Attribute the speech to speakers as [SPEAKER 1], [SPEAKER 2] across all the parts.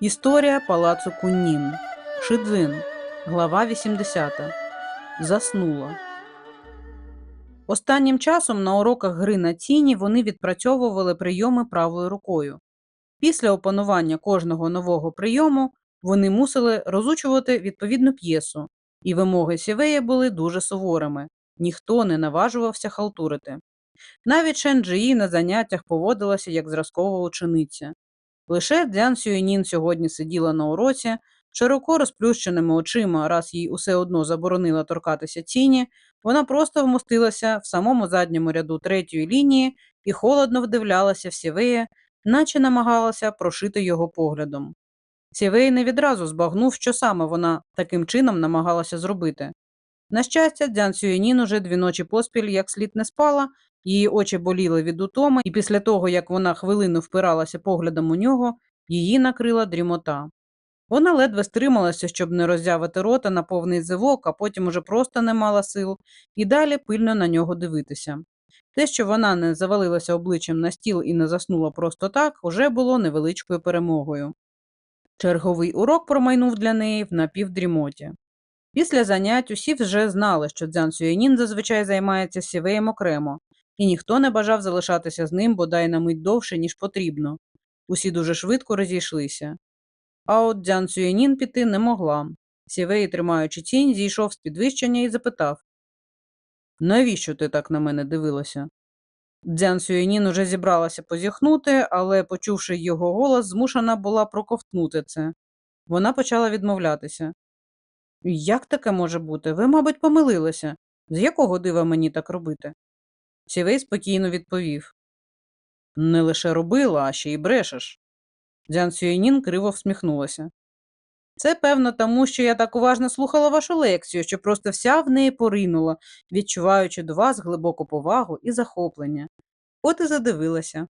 [SPEAKER 1] Історія палацу Куннін. Шидзин. Глава 80. Заснула. Останнім часом на уроках гри на тіні вони відпрацьовували прийоми правою рукою. Після опанування кожного нового прийому вони мусили розучувати відповідну п'єсу, і вимоги Сівея були дуже суворими. Ніхто не наважувався халтурити. Навіть Шенджиї на заняттях поводилася як зразкова учениця. Лише Дзян Сюєнін сьогодні сиділа на уроці, широко розплющеними очима, раз їй усе одно заборонила торкатися тіні, вона просто вмостилася в самому задньому ряду третьої лінії і холодно вдивлялася в Сівея, наче намагалася прошити його поглядом. Сівей не відразу збагнув, що саме вона таким чином намагалася зробити. На щастя, Дзян Сюєнін уже дві ночі поспіль як слід не спала, її очі боліли від утоми, і після того, як вона хвилину впиралася поглядом у нього, її накрила дрімота. Вона ледве стрималася, щоб не роззявити рота на повний зивок, а потім уже просто не мала сил, і далі пильно на нього дивитися. Те, що вона не завалилася обличчям на стіл і не заснула просто так, уже було невеличкою перемогою. Черговий урок промайнув для неї в напівдрімоті. Після занять усі вже знали, що Дзян Сюєнін зазвичай займається сівеєм окремо, і ніхто не бажав залишатися з ним бодай на мить довше, ніж потрібно. Усі дуже швидко розійшлися. А от Дзян Сюєнін піти не могла. Сівей, тримаючи тінь, зійшов з підвищення і запитав Навіщо ти так на мене дивилася? Дзян Сюєнін уже зібралася позіхнути, але, почувши його голос, змушена була проковтнути це. Вона почала відмовлятися. Як таке може бути? Ви, мабуть, помилилися. З якого дива мені так робити? Сівей спокійно відповів Не лише робила, а ще й брешеш. Дзян Сюєнін криво всміхнулася. Це, певно, тому, що я так уважно слухала вашу лекцію, що просто вся в неї поринула, відчуваючи до вас глибоку повагу і захоплення. От і задивилася.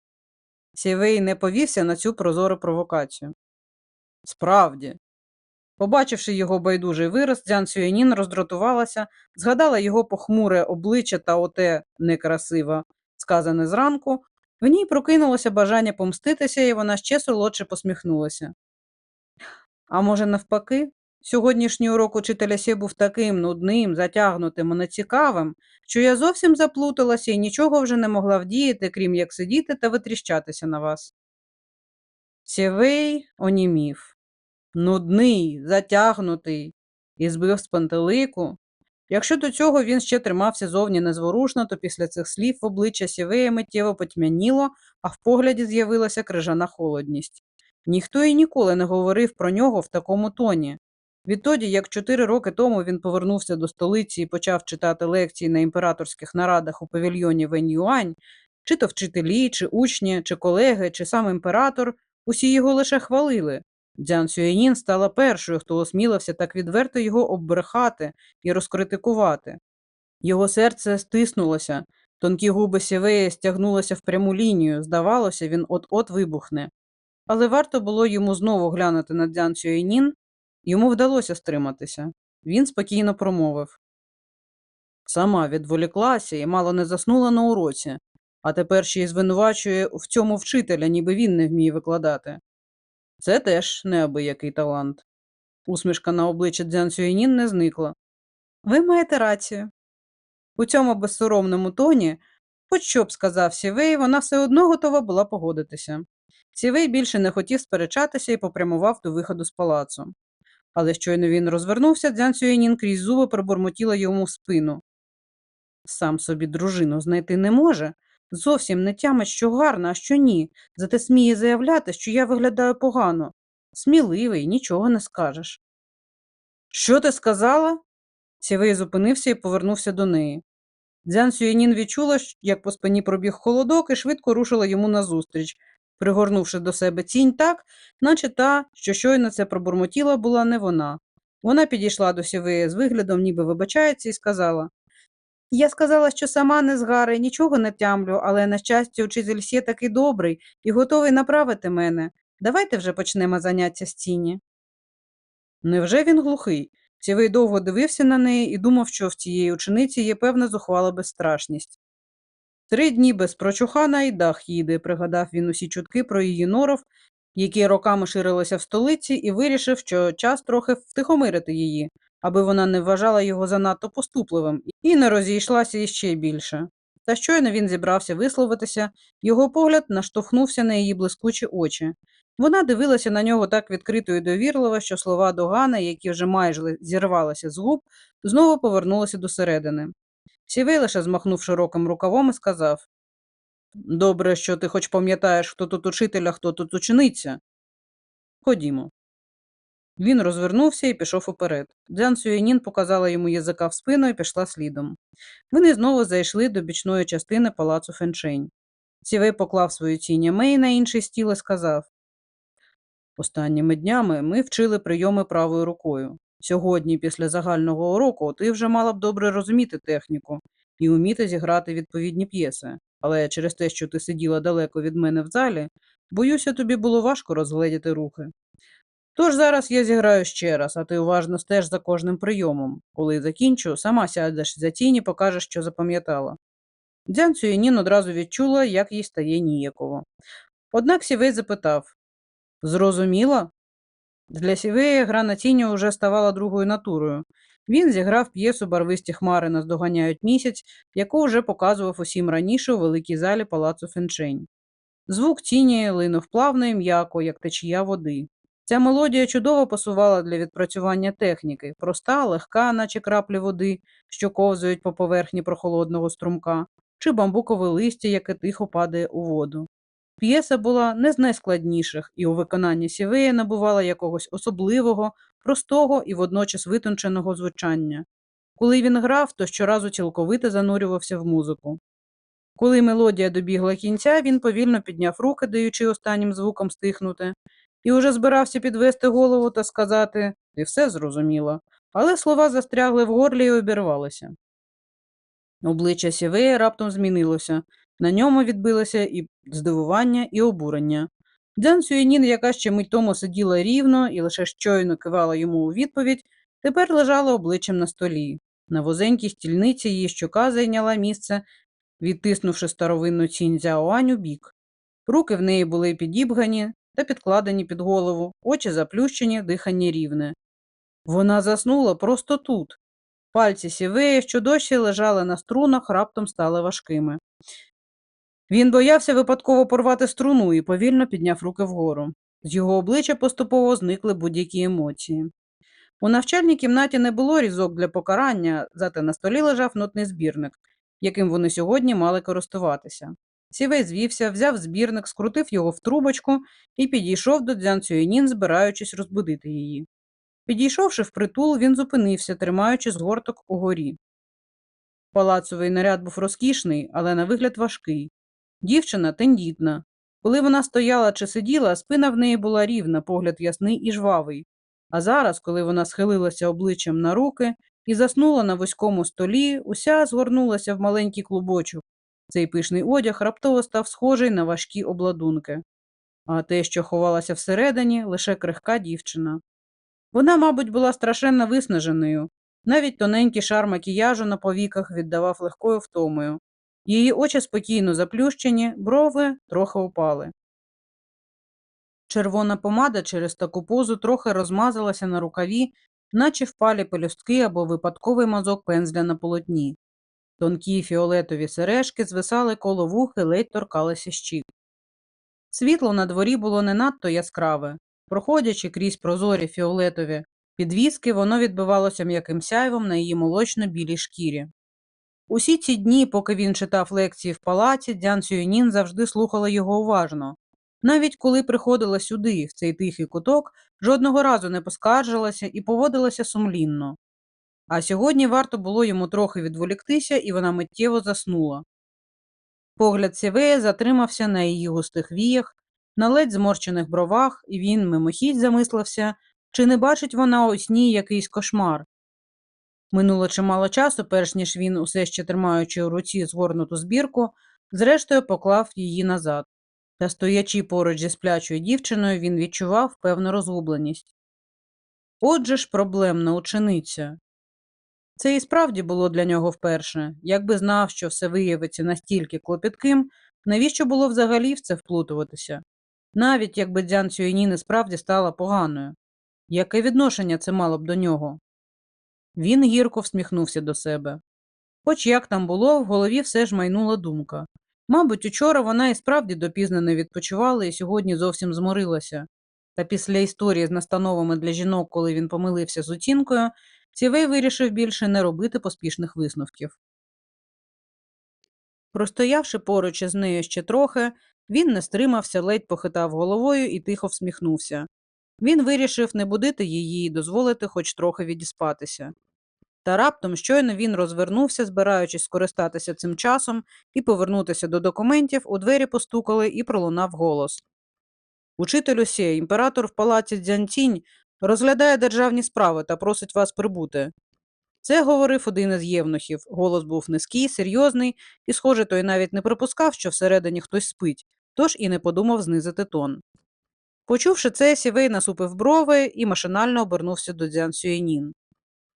[SPEAKER 1] Сівей не повівся на цю прозору провокацію. Справді. Побачивши його байдужий вираз, Дзян Сюєнін роздратувалася, згадала його похмуре обличчя та оте некрасиво, сказане зранку, в ній прокинулося бажання помститися, і вона ще солодше посміхнулася. А може, навпаки, сьогоднішній урок учителя Сє був таким нудним, затягнутим і нецікавим, що я зовсім заплуталася і нічого вже не могла вдіяти, крім як сидіти та витріщатися на вас. Сєвей онімів. Нудний, затягнутий, і збив з пантелику. Якщо до цього він ще тримався зовні незворушно, то після цих слів обличчя Сєвея миттєво потьмяніло, а в погляді з'явилася крижана холодність. Ніхто і ніколи не говорив про нього в такому тоні. Відтоді, як чотири роки тому він повернувся до столиці і почав читати лекції на імператорських нарадах у павільйоні Вень-Юань, чи то вчителі, чи учні, чи колеги, чи сам імператор, усі його лише хвалили. Дзян Сюєнін стала першою, хто осмілився так відверто його оббрехати і розкритикувати. Його серце стиснулося, тонкі губи сівея стягнулися в пряму лінію, здавалося, він от-от вибухне. Але варто було йому знову глянути на Дзян Сюєнін, йому вдалося стриматися. Він спокійно промовив Сама відволіклася і мало не заснула на уроці, а тепер ще й звинувачує в цьому вчителя, ніби він не вміє викладати. Це теж неабиякий талант. Усмішка на обличчі Дзян Сюєнін не зникла. Ви маєте рацію. У цьому безсоромному тоні, хоч що б сказав Сівей, вона все одно готова була погодитися. Сівей більше не хотів сперечатися і попрямував до виходу з палацу. Але щойно він розвернувся, Дзян Сюєнін крізь зуби пробурмотіла йому в спину. Сам собі дружину знайти не може. Зовсім не тямить, що гарна, а що ні, зате сміє заявляти, що я виглядаю погано. Сміливий, нічого не скажеш. Що ти сказала? Сівей зупинився і повернувся до неї. Дзян Сюєнін відчула, як по спині пробіг холодок і швидко рушила йому назустріч, пригорнувши до себе тінь так, наче та, що щойно це пробурмотіла, була не вона. Вона підійшла до Сівея з виглядом, ніби вибачається, і сказала Я сказала, що сама не згари, нічого не тямлю, але, на щастя, учитель Сє такий добрий і готовий направити мене. Давайте вже почнемо заняття з тіні. Невже він глухий? Сівей довго дивився на неї і думав, що в цієї учениці є певна зухвала безстрашність. Три дні без прочухана і дах їде, пригадав він усі чутки про її норов, які роками ширилися в столиці, і вирішив, що час трохи втихомирити її, аби вона не вважала його занадто поступливим і не розійшлася іще більше. Та щойно він зібрався висловитися, його погляд наштовхнувся на її блискучі очі. Вона дивилася на нього так відкрито і довірливо, що слова Догана, які вже майже зірвалися з губ, знову повернулися до середини. Сівей лише змахнув широким рукавом і сказав Добре, що ти хоч пам'ятаєш, хто тут учитель, а хто тут учениця. Ходімо. Він розвернувся і пішов уперед. Дзян Сюєнін показала йому язика в спину і пішла слідом. Вони знову зайшли до бічної частини палацу Феншень. Сівей поклав свою тінь Мей на інший стіл і сказав Останніми днями ми вчили прийоми правою рукою. Сьогодні, після загального уроку, ти вже мала б добре розуміти техніку і вміти зіграти відповідні п'єси. Але через те, що ти сиділа далеко від мене в залі, боюся, тобі було важко розгледіти рухи. Тож зараз я зіграю ще раз, а ти уважно стеж за кожним прийомом. Коли закінчу, сама сядеш за тінь і покажеш, що запам'ятала. Дзян Цюєнін одразу відчула, як їй стає ніяково. Однак Сівей запитав Зрозуміла? Для Сівея гра на тіні уже ставала другою натурою. Він зіграв п'єсу Барвисті хмари наздоганяють місяць, яку вже показував усім раніше у великій залі палацу Фенчень. Звук тіні линув плавно і м'яко, як течія води. Ця мелодія чудово пасувала для відпрацювання техніки, проста, легка, наче краплі води, що ковзають по поверхні прохолодного струмка, чи бамбукове листя, яке тихо падає у воду. П'єса була не з найскладніших і у виконанні Сівея набувала якогось особливого, простого і водночас витонченого звучання. Коли він грав, то щоразу цілковито занурювався в музику. Коли мелодія добігла кінця, він повільно підняв руки, даючи останнім звукам стихнути, і уже збирався підвести голову та сказати Ти все зрозуміла, але слова застрягли в горлі і обірвалися. Обличчя Сівея раптом змінилося, на ньому відбилося і здивування, і обурення. Дзян Сюєнін, яка ще мить тому сиділа рівно і лише щойно кивала йому у відповідь, тепер лежала обличчям на столі. На вузенькій стільниці її щока зайняла місце, відтиснувши старовинну цінь Зяоань у бік. Руки в неї були підібгані та підкладені під голову, очі заплющені, дихання рівне. Вона заснула просто тут. Пальці сівеї, що дощі лежали на струнах, раптом стали важкими. Він боявся випадково порвати струну і повільно підняв руки вгору. З його обличчя поступово зникли будь-які емоції. У навчальній кімнаті не було різок для покарання, зате на столі лежав нотний збірник, яким вони сьогодні мали користуватися. Сівей звівся, взяв збірник, скрутив його в трубочку і підійшов до Дзян Цюєнін, збираючись розбудити її. Підійшовши впритул, він зупинився, тримаючи згорток угорі. Палацовий наряд був розкішний, але на вигляд важкий. Дівчина тендітна. Коли вона стояла чи сиділа, спина в неї була рівна, погляд ясний і жвавий. А зараз, коли вона схилилася обличчям на руки і заснула на вузькому столі, уся згорнулася в маленький клубочок. Цей пишний одяг раптово став схожий на важкі обладунки. А те, що ховалася всередині, лише крихка дівчина. Вона, мабуть, була страшенно виснаженою. Навіть тоненький шар макіяжу на повіках віддавав легкою втомою. Її очі спокійно заплющені, брови трохи упали. Червона помада через таку позу трохи розмазалася на рукаві, наче впалі пелюстки або випадковий мазок пензля на полотні. Тонкі фіолетові сережки звисали коло вух і ледь торкалися щік. Світло на дворі було не надто яскраве. Проходячи крізь прозорі фіолетові підвіски, воно відбивалося м'яким сяйвом на її молочно-білій шкірі. Усі ці дні, поки він читав лекції в палаці, Дзян Сюєнін завжди слухала його уважно. Навіть коли приходила сюди, в цей тихий куток, жодного разу не поскаржилася і поводилася сумлінно. А сьогодні варто було йому трохи відволіктися, і вона миттєво заснула. Погляд Сєвея затримався на її густих віях, на ледь зморщених бровах, і він мимохідь замислився, чи не бачить вона у сні якийсь кошмар. Минуло чимало часу, перш ніж він, усе ще тримаючи у руці згорнуту збірку, зрештою поклав її назад. Та, стоячи поруч зі сплячою дівчиною, він відчував певну розгубленість. Отже ж, проблемна учениця. Це і справді було для нього вперше. Якби знав, що все виявиться настільки клопітким, навіщо було взагалі в це вплутуватися? навіть якби Дзян Цюйнін і справді стала поганою. Яке відношення це мало б до нього? Він гірко всміхнувся до себе. Хоч як там було, в голові все ж майнула думка. Мабуть, учора вона і справді допізно не відпочивала і сьогодні зовсім зморилася. Та після історії з настановами для жінок, коли він помилився з оцінкою, Сівей вирішив більше не робити поспішних висновків. Простоявши поруч із нею ще трохи, він не стримався, ледь похитав головою і тихо всміхнувся. Він вирішив не будити її і дозволити хоч трохи відіспатися. Та раптом щойно він розвернувся, збираючись скористатися цим часом і повернутися до документів, у двері постукали і пролунав голос. Учителю Сє, імператор в палаці Дзянтінь розглядає державні справи та просить вас прибути. Це говорив один із євнухів. Голос був низький, серйозний, і, схоже, той навіть не припускав, що всередині хтось спить, тож і не подумав знизити тон. Почувши це, Сівей насупив брови і машинально обернувся до Дзян Сюєнін.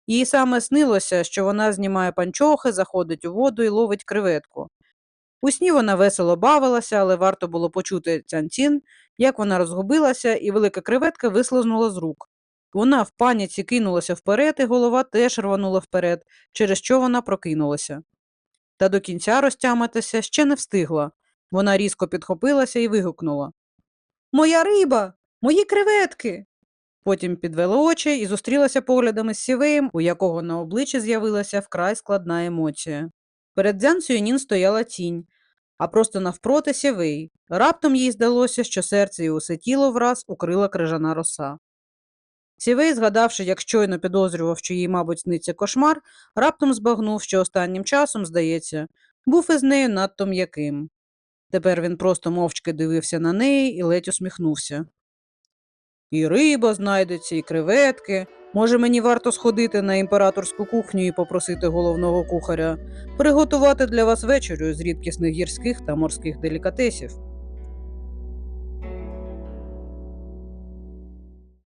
[SPEAKER 1] Їй саме снилося, що вона знімає панчохи, заходить у воду і ловить креветку. У сні вона весело бавилася, але варто було почути Цянцін, як вона розгубилася, і велика креветка вислизнула з рук. Вона в паніці кинулася вперед, і голова теж рванула вперед, через що вона прокинулася. Та до кінця розтямитися ще не встигла. Вона різко підхопилася і вигукнула Моя риба! Мої креветки! Потім підвела очі і зустрілася поглядами з сівеєм, у якого на обличчі з'явилася вкрай складна емоція. Перед Дзян Сюєнін стояла тінь, а просто навпроти сівей. Раптом їй здалося, що серце і усе тіло враз укрила крижана роса. Сівей, згадавши, як щойно підозрював, що їй, мабуть, сниться кошмар, раптом збагнув, що останнім часом, здається, був із нею надто м'яким. Тепер він просто мовчки дивився на неї і ледь усміхнувся. І риба знайдеться, і креветки. Може, мені варто сходити на імператорську кухню і попросити головного кухаря приготувати для вас вечерю з рідкісних гірських та морських делікатесів.